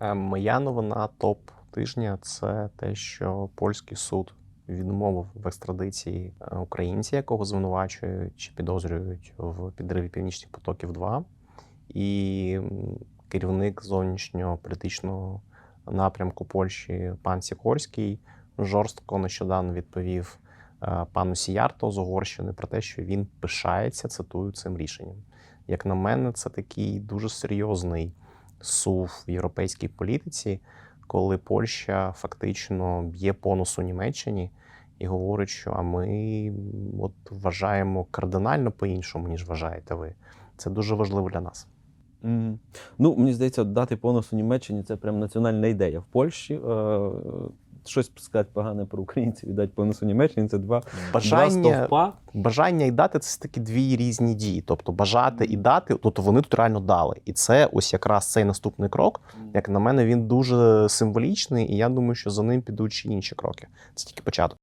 Е, Моя новина топ тижня це те, що польський суд відмовив в екстрадиції е, українця, якого звинувачують чи підозрюють в підриві північних потоків 2 І керівник зовнішнього політичного напрямку Польщі пан Сікорський жорстко нещодавно відповів е, пану Сіярто з Угорщини про те, що він пишається цитую цим рішенням. Як на мене, це такий дуже серйозний сув в європейській політиці, коли Польща фактично б'є по носу Німеччині і говорить, що а ми от вважаємо кардинально по-іншому, ніж вважаєте ви. Це дуже важливо для нас. Mm. Ну, мені здається, дати понос у Німеччині це прям національна ідея. В Польщі е, щось сказати погане про українців і дати понесу Німеччині це два, два Бажання, стовпа. бажання і дати це такі дві різні дії. Тобто бажати і дати, тобто вони тут реально дали. І це ось якраз цей наступний крок. Як на мене, він дуже символічний, і я думаю, що за ним підуть ще інші кроки. Це тільки початок.